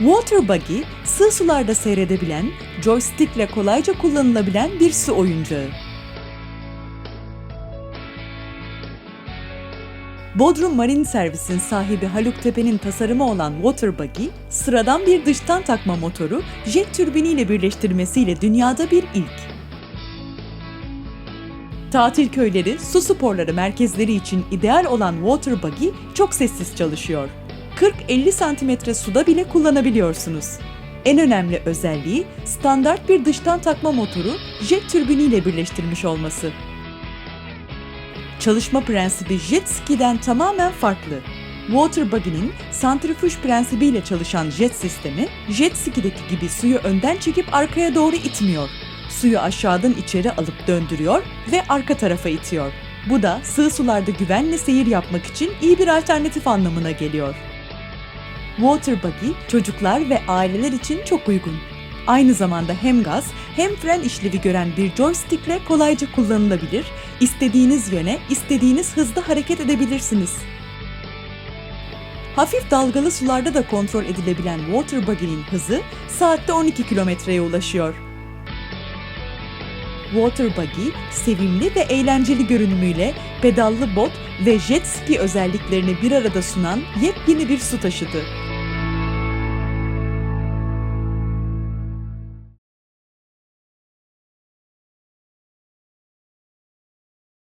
Water Buggy, sığ sularda seyredebilen, joystickle kolayca kullanılabilen bir su oyuncağı. Bodrum Marine Servis'in sahibi Haluk Tepe'nin tasarımı olan Water Buggy, sıradan bir dıştan takma motoru jet türbiniyle birleştirmesiyle dünyada bir ilk. Tatil köyleri, su sporları merkezleri için ideal olan Water Buggy çok sessiz çalışıyor. 40-50 santimetre suda bile kullanabiliyorsunuz. En önemli özelliği standart bir dıştan takma motoru jet türbiniyle birleştirmiş olması. Çalışma prensibi jet ski'den tamamen farklı. Water Buggy'nin santrifüj prensibiyle çalışan jet sistemi, jet ski'deki gibi suyu önden çekip arkaya doğru itmiyor. Suyu aşağıdan içeri alıp döndürüyor ve arka tarafa itiyor. Bu da sığ sularda güvenle seyir yapmak için iyi bir alternatif anlamına geliyor. Water Buggy çocuklar ve aileler için çok uygun. Aynı zamanda hem gaz hem fren işlevi gören bir joystickle kolayca kullanılabilir, istediğiniz yöne, istediğiniz hızda hareket edebilirsiniz. Hafif dalgalı sularda da kontrol edilebilen Water Buggy'nin hızı saatte 12 kilometreye ulaşıyor. Water Buggy, sevimli ve eğlenceli görünümüyle pedallı bot ve jet ski özelliklerini bir arada sunan yepyeni bir su taşıtı.